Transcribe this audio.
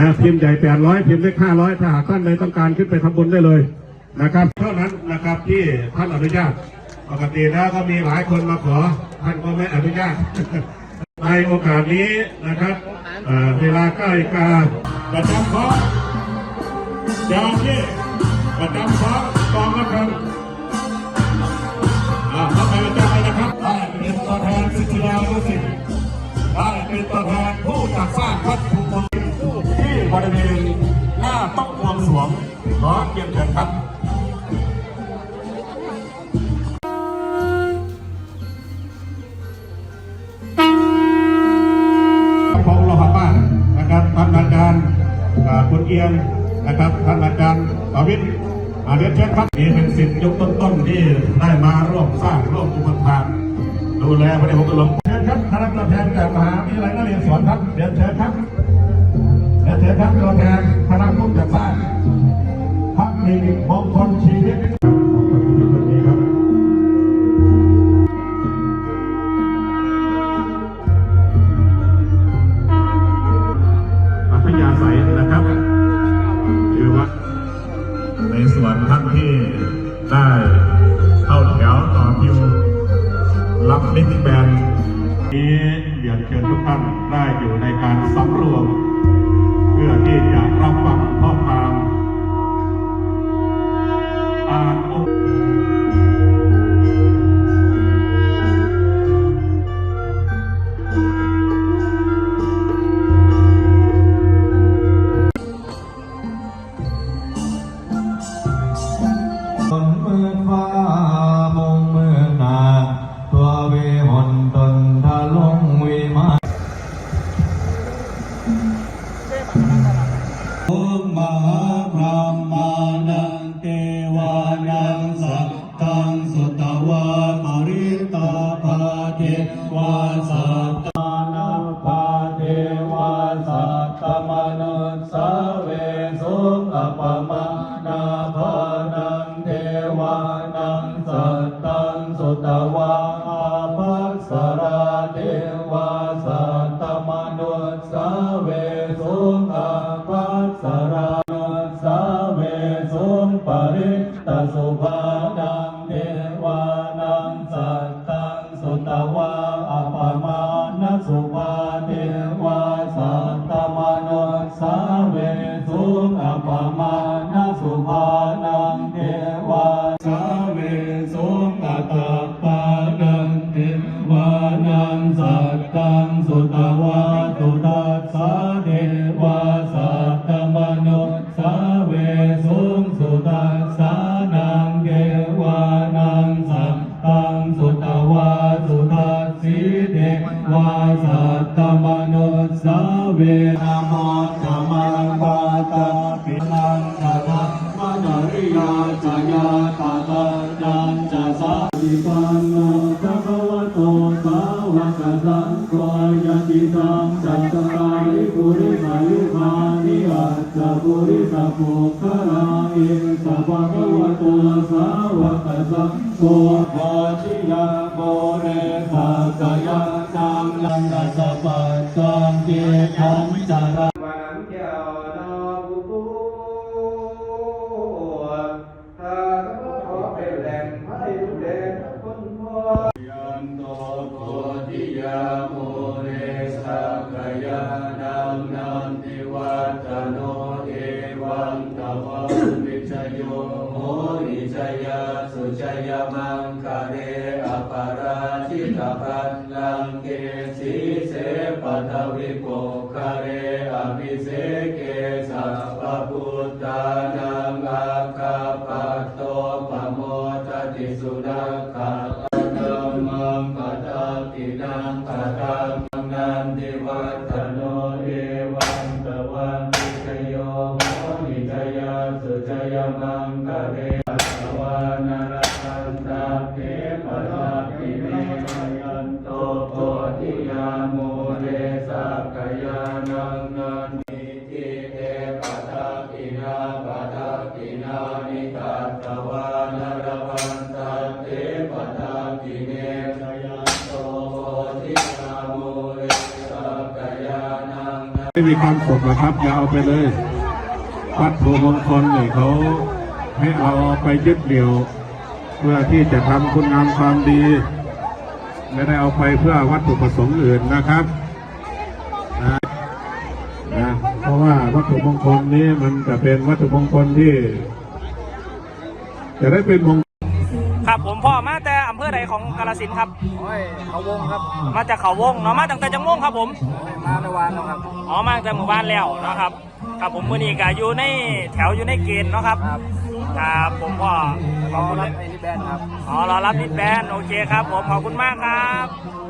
นะพิมพ์ใหญ่แปดร้อยพิมพ์เล็กห้าร้อยถ้าหากท่านใดต้องการขึ้นไปทำบุญได้เลยนะครับ เท่านั้นนะครับที่ท่านอนุญาตปกติแล้วก็มีหลายคนมาขอท่านก็ไม่อนุญาตในโอกาสนี้นะครับเวลาใกล้กาประจำคราะห์ยามที่ประจำเคราะห์กองละครัอ่าเข้าไปประจำเลยนะครับได้เป็นตัวแทนศิษยานุศิษย์ได้เป็นตัวแทนผู้จัดสร้างวัตถุมง บริเวณหน้าโต๊ะบวงสรวงขอเกียรติเชิญครับของโลหะบ้านนะครับท่านอาจารย์อ่าคุณเอียงนะครับท่านอาจารย์ประวิทย์อาเรียนเชิญครับนี่เป็นสิทธิ์ยุคต้นๆที่ได้มาร่วมสร้างร่วมอุปทานดูแลพระเดชพระคุณหลวงเชิญครับคณะตัวแทนจากมหาวิทยาลัยนเรศวรครับเรียนเชิญครับเรีย นเชิญครับตัวแทนคณะผู้จัดสร้างพักดีมงคลชีวิตองพระพุทธคนนี้ครับอัธยาศัยนะครับคือว่าในส่วนท่านที่ได้เข้าแถวต่อคิวรับมิติแบนนี้เรียนเชิญทุกท่านได้อยู่ในการสำรวม ที่จะรับฟังข้อความอ่าน ตตมนุสาเวนะโมธัมมังปาตาปินังตะทะมนริยาจายาตาตาจันจะสาธิปันโนภะคะวะโตสาวกสังโฆยติสังจัตตาริปุริสายุคานิอัตตปุริสปุคลาอินสัพพะคะวะโตสาวกสังโฆวะชิยาโมเรสักยะนังลัง กัสสะปัตตังเกตังจาระวันเจ้านาบุปูถ้าขอเป็นแหล่งให้ทุกเด่นคนพอยัน สุชยมังคะเรอปาราชิตพันลังเกสีเสปัทวิโกคะเรอภิเสเกสัพพุทธานังอาคาปัตโตปโมทติสุนัขขะธัมมังปะทาตินังปะทังนันติวัฒโนเอวันตวันติชโยโมนิจยาสุจยมังคะเร ไม่มีความสุขนะครับ อย่าเอาไปเลย วัตถุมงคลเนี่ยเขาให้เราเอาไปยึดเหนี่ยว เพื่อที่จะทำคุณงามความดีไม่ได้เอาไปเพื่อวัตถุประสงค์อื่นนะครับนะนะเพราะว่าวัตถุมงคลนี้มันจะเป็นวัตถุมงคลที่ จะได้เป็นมงครับผมพ่อมาแต่ ใดของกาฬสินธุ์ครับ โอ้ยเขาวงครับมาจากเขาวงเนาะมาตั้งแต่จังม่วงครับผม มาในวันแล้วครับ อ๋อมาตั้งแต่หมู่บ้านแล้วเนาะครับ ครับผมมือนี้ก็อยู่ในแถวอยู่ในเกณฑ์เนาะครับ ครับผมพ่อขอบคุณรับไอ้นี่แบนครับ อ๋อรอรับนิดแบนโอเคครับ ผมขอบคุณมากครับค